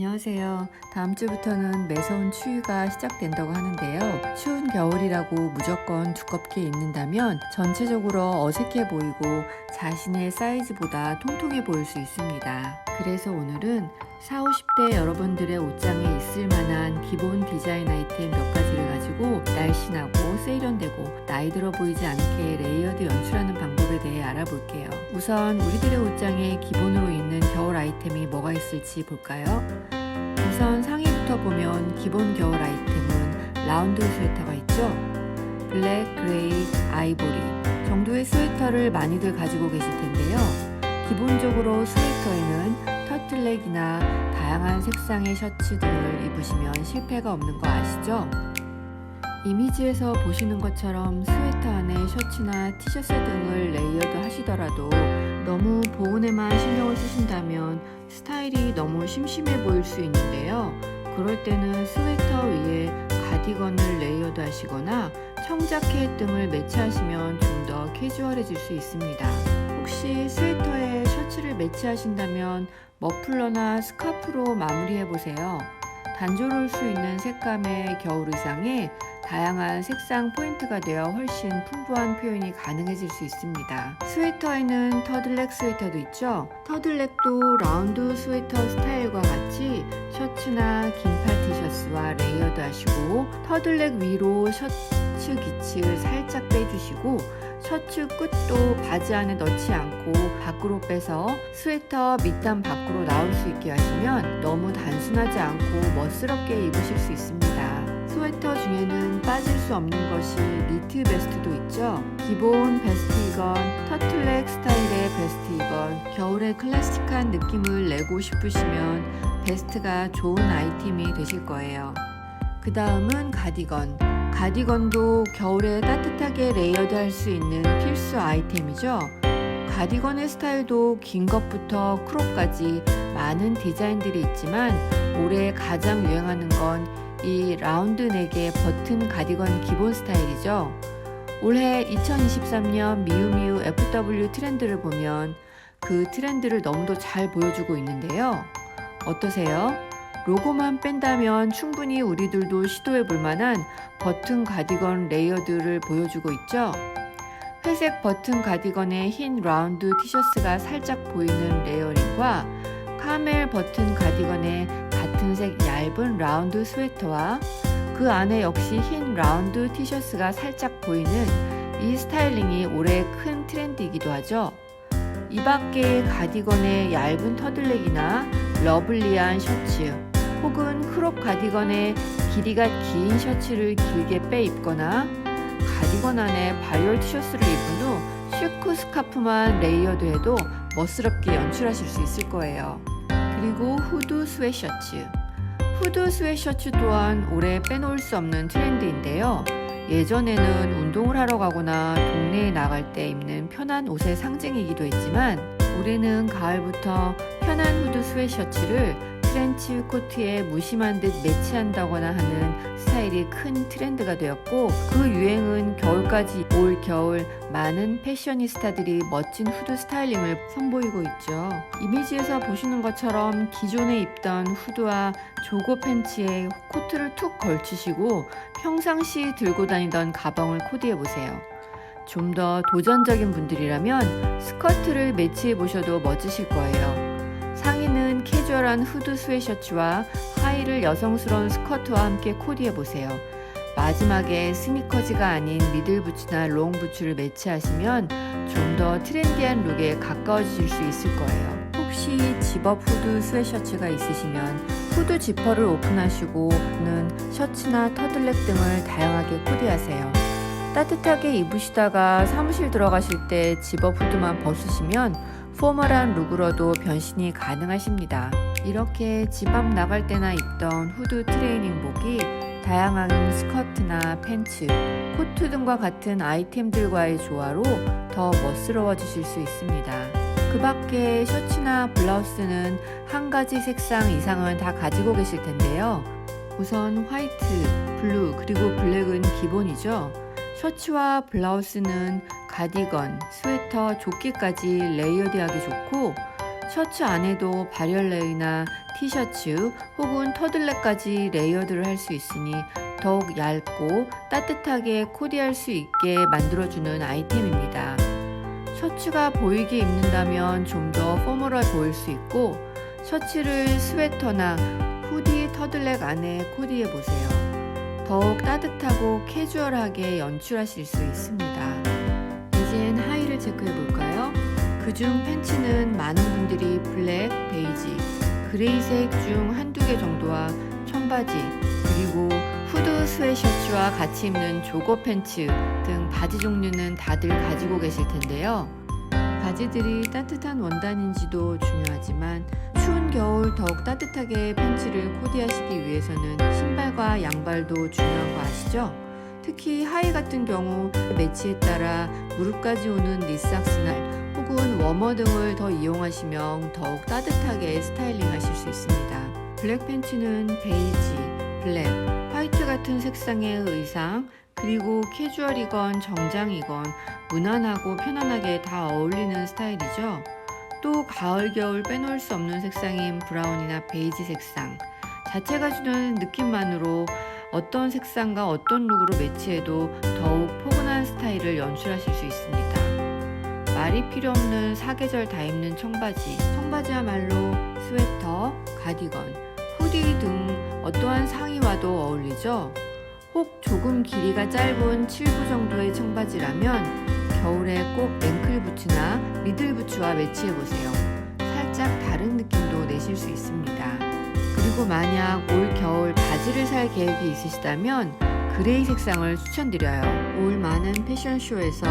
안녕하세요. 다음 주부터는 매서운 추위가 시작된다고 하는데요. 추운 겨울이라고 무조건 두껍게 입는다면 전체적으로 어색해 보이고 자신의 사이즈보다 통통해 보일 수 있습니다. 그래서 오늘은 4, 50대 여러분들의 옷장에 있을 만한 기본 디자인 아이템 몇 가지를 가지고 날씬하고 세련되고 나이 들어 보이지 않게 레이어드 연출하는 방법에 대해 알아볼게요. 우선 우리들의 옷장에 기본으로 있는 겨울 아이템이 뭐가 있을지 볼까요? 우선 상의부터 보면 기본 겨울 아이템은 라운드 스웨터가 있죠. 블랙, 그레이, 아이보리 정도의 스웨터를 많이들 가지고 계실 텐데요. 기본적으로 스웨터에는 터틀넥이나 다양한 색상의 셔츠 등을 입으시면 실패가 없는 거 아시죠? 이미지에서 보시는 것처럼 스웨터 안에 셔츠나 티셔츠 등을 레이어드 하시더라도 너무 보온에만 신경을 쓰신다면 스타일이 너무 심심해 보일 수 있는데요. 그럴 때는 스웨터 위에 가디건을 레이어드 하시거나 청자켓 등을 매치하시면 좀 더 캐주얼해질 수 있습니다. 혹시 스웨터에 셔츠를 매치하신다면 머플러나 스카프로 마무리해 보세요. 단조로울 수 있는 색감의 겨울 의상에 다양한 색상 포인트가 되어 훨씬 풍부한 표현이 가능해질 수 있습니다. 스웨터에는 터들넥 스웨터도 있죠. 터들넥도 라운드 스웨터 스타일과 같이 셔츠나 긴팔 티셔츠와 레이어드 하시고 터들넥 위로 셔츠 기치를 살짝 빼주시고 셔츠 끝도 바지 안에 넣지 않고 밖으로 빼서 스웨터 밑단 밖으로 나올 수 있게 하시면 너무 단순하지 않고 멋스럽게 입으실 수 있습니다. 스웨터 중에는 빠질 수 없는 것이 니트 베스트도 있죠. 기본 베스트 이건 터틀넥 스타일의 베스트 이건 겨울에 클래식한 느낌을 내고 싶으시면 베스트가 좋은 아이템이 되실 거예요. 그 다음은 가디건. 가디건도 겨울에 따뜻하게 레이어드 할 수 있는 필수 아이템이죠. 가디건의 스타일도 긴 것부터 크롭까지 많은 디자인들이 있지만 올해 가장 유행하는 건 이 라운드 넥의 버튼 가디건 기본 스타일이죠. 올해 2023년 미우미우 FW 트렌드를 보면 그 트렌드를 너무도 잘 보여주고 있는데요. 어떠세요? 로고만 뺀다면 충분히 우리들도 시도해 볼 만한 버튼 가디건 레이어드를 보여주고 있죠. 회색 버튼 가디건에 흰 라운드 티셔츠가 살짝 보이는 레이어링과 카멜 버튼 가디건에 같은 색 얇은 라운드 스웨터와 그 안에 역시 흰 라운드 티셔츠가 살짝 보이는 이 스타일링이 올해 큰 트렌드이기도 하죠. 이 밖에 가디건에 얇은 터들넥이나 러블리한 셔츠 혹은 크롭 가디건에 길이가 긴 셔츠를 길게 빼 입거나 가디건 안에 바이올 티셔츠를 입은 후 슈크 스카프만 레이어드해도 멋스럽게 연출하실 수 있을 거예요. 그리고 후드 스웨셔츠. 후드 스웨셔츠 또한 올해 빼놓을 수 없는 트렌드인데요. 예전에는 운동을 하러 가거나 동네에 나갈 때 입는 편한 옷의 상징이기도 했지만 올해는 가을부터 편한 후드 스웨셔츠를 트렌치 코트에 무심한 듯 매치한다거나 하는 스타일이 큰 트렌드가 되었고 그 유행은 겨울까지 올 겨울 많은 패셔니스타들이 멋진 후드 스타일링을 선보이고 있죠. 이미지에서 보시는 것처럼 기존에 입던 후드와 조거 팬츠에 코트를 툭 걸치시고 평상시 들고 다니던 가방을 코디해 보세요. 좀 더 도전적인 분들이라면 스커트를 매치해 보셔도 멋지실 거예요. 상의 는 캐주얼한 후드 스웨셔츠와 하의를 여성스러운 스커트와 함께 코디해 보세요. 마지막에 스니커즈가 아닌 미들 부츠나 롱 부츠를 매치하시면 좀 더 트렌디한 룩에 가까워지실 수 있을 거예요. 혹시 집업 후드 스웨셔츠가 있으시면 후드 지퍼를 오픈하시고는 셔츠나 터들넥 등을 다양하게 코디하세요. 따뜻하게 입으시다가 사무실 들어가실 때 집업 후드만 벗으시면 포멀한 룩으로도 변신이 가능하십니다. 이렇게 집 앞 나갈 때나 입던 후드 트레이닝복이 다양한 스커트나 팬츠, 코트 등과 같은 아이템들과의 조화로 더 멋스러워지실 수 있습니다. 그 밖에 셔츠나 블라우스는 한 가지 색상 이상은 다 가지고 계실 텐데요. 우선 화이트, 블루, 그리고 블랙은 기본이죠. 셔츠와 블라우스는 가디건, 스웨터, 조끼까지 레이어드하기 좋고 셔츠 안에도 발열 레이나 티셔츠 혹은 터들렛까지 레이어드를 할 수 있으니 더욱 얇고 따뜻하게 코디할 수 있게 만들어주는 아이템입니다. 셔츠가 보이게 입는다면 좀 더 포멀해 보일 수 있고 셔츠를 스웨터나 후디 터들넥 안에 코디해 보세요. 더욱 따뜻하고 캐주얼하게 연출하실 수 있습니다. 이젠 하의를 체크해 볼까요? 그중 팬츠는 많은 분들이 블랙, 베이지, 그레이색 중 한두 개 정도와 청바지, 그리고 후드 스웨셔츠와 같이 입는 조거 팬츠 등 바지 종류는 다들 가지고 계실 텐데요. 바지들이 따뜻한 원단인지도 중요하지만 추운 겨울 더욱 따뜻하게 팬츠를 코디하시기 위해서는 신발과 양발도 중요한 거 아시죠? 특히 하의 같은 경우 매치에 따라 무릎까지 오는 니삭스나 혹은 워머 등을 더 이용하시면 더욱 따뜻하게 스타일링 하실 수 있습니다. 블랙 팬츠는 베이지, 블랙, 화이트 같은 색상의 의상, 그리고 캐주얼이건 정장이건 무난하고 편안하게 다 어울리는 스타일이죠. 또 가을 겨울 빼놓을 수 없는 색상인 브라운이나 베이지 색상 자체가 주는 느낌만으로 어떤 색상과 어떤 룩으로 매치해도 더욱 포근한 스타일을 연출하실 수 있습니다. 말이 필요 없는 사계절 다 입는 청바지, 청바지야말로 스웨터, 가디건, 후디 등 어떠한 상의와도 어울리죠. 혹 조금 길이가 짧은 7부 정도의 청바지라면 겨울에 꼭 앵클 부츠나 미들 부츠와 매치해 보세요. 살짝 다른 느낌도 내실 수 있습니다. 그리고 만약 올 겨울 바지를 살 계획이 있으시다면 그레이 색상을 추천드려요. 올 많은 패션쇼에서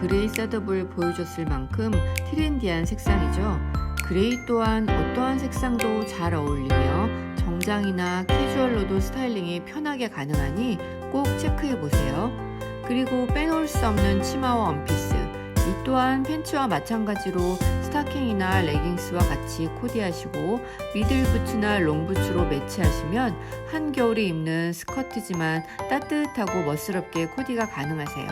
그레이 셋업을 보여줬을 만큼 트렌디한 색상이죠. 그레이 또한 어떠한 색상도 잘 어울리며 정장이나 캐주얼로도 스타일링이 편하게 가능하니 꼭 체크해 보세요. 그리고 빼놓을 수 없는 치마와 원피스. 이 또한 팬츠와 마찬가지로 스타킹이나 레깅스와 같이 코디하시고 미들 부츠나 롱 부츠로 매치하시면 한겨울에 입는 스커트지만 따뜻하고 멋스럽게 코디가 가능하세요.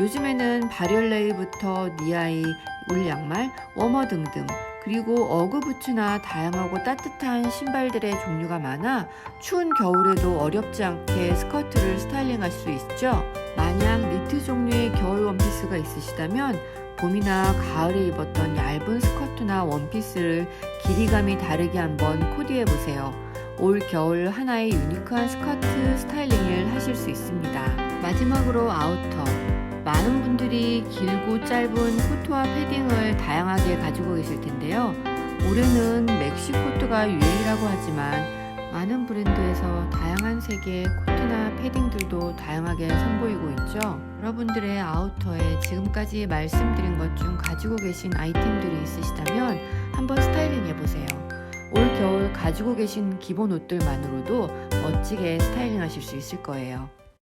요즘에는 발열레이부터 니아이, 울양말, 워머 등등 그리고 어그 부츠나 다양하고 따뜻한 신발들의 종류가 많아 추운 겨울에도 어렵지 않게 스커트를 스타일링할 수 있죠. 만약 니트 종류의 겨울 원피스가 있으시다면 봄이나 가을에 입었던 얇은 스커트나 원피스를 길이감이 다르게 한번 코디해 보세요. 올 겨울 하나의 유니크한 스커트 스타일링을 하실 수 있습니다. 마지막으로 아우터. 많은 분들이 길고 짧은 코트와 패딩을 다양하게 가지고 계실 텐데요. 올해는 맥시 코트가 유행이라고 하지만 많은 브랜드에서 다양한 색의 코트나 패딩들도 다양하게 선보이고 있죠. 여러분들의 아우터에 지금까지 말씀드린 것 중 가지고 계신 아이템들이 있으시다면 한번 스타일링 해보세요. 올 겨울 가지고 계신 기본 옷들만으로도 멋지게 스타일링 하실 수 있을 거예요.